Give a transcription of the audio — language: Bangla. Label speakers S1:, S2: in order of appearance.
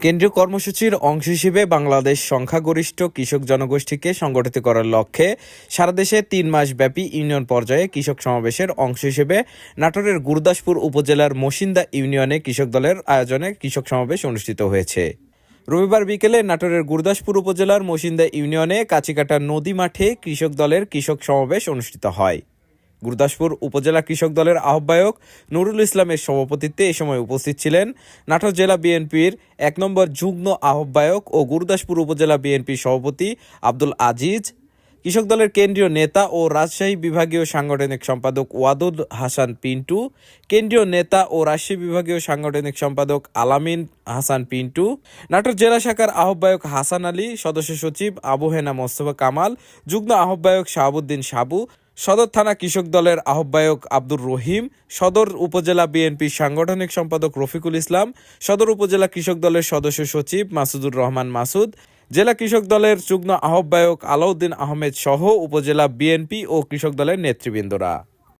S1: কেন্দ্রীয় কর্মসূচির অংশ হিসেবে বাংলাদেশ সংখ্যাগরিষ্ঠ কৃষক জনগোষ্ঠীকে সংগঠিত করার লক্ষ্যে সারা দেশে তিন মাস ব্যাপী ইউনিয়ন পর্যায়ে কৃষক সমাবেশের অংশ হিসেবে নাটোরের গুরদাসপুর উপজেলার মসিন্দা ইউনিয়নে কৃষক দলের আয়োজনে কৃষক সমাবেশ অনুষ্ঠিত হয়েছে। রবিবার বিকেলে নাটোরের গুরদাসপুর উপজেলার মসিন্দা ইউনিয়নে কাছিকাটা নদী মাঠে কৃষক দলের কৃষক সমাবেশ অনুষ্ঠিত হয়। গুরদাসপুর উপজেলা কৃষক দলের আহ্বায়ক নুরুল ইসলামের সভাপতিত্বে এ সময় উপস্থিত ছিলেন নাটোর জেলা বিএনপির এক নম্বর যুগ্ম আহ্বায়ক ও গুরদাসপুর উপজেলা বিএনপির সভাপতি আব্দুল আজিজ, কৃষক দলের কেন্দ্রীয় নেতা ও রাজশাহী বিভাগীয় সাংগঠনিক সম্পাদক ওয়াদুল হাসান পিন্টু, কেন্দ্রীয় নেতা ও রাজশাহী বিভাগীয় সাংগঠনিক সম্পাদক আলামিন হাসান পিন্টু, নাটোর জেলা শাখার আহ্বায়ক হাসান আলী, সদস্য সচিব আবু হেনা মোস্তফা কামাল, যুগ্ম আহ্বায়ক শাহাবুদ্দিন সাবু সদর থানা কৃষক দলের আহ্বায়ক আব্দুর রহিম, সদর উপজেলা বিএনপি সাংগঠনিক সম্পাদক রফিকুল ইসলাম, সদর উপজেলা কৃষক দলের সদস্য সচিব মাসুদুর রহমান মাসুদ, জেলা কৃষক দলের যুগ্ম আহ্বায়ক আলাউদ্দিন আহমেদ সহ উপজেলা বিএনপি ও কৃষক দলের নেতৃবৃন্দরা।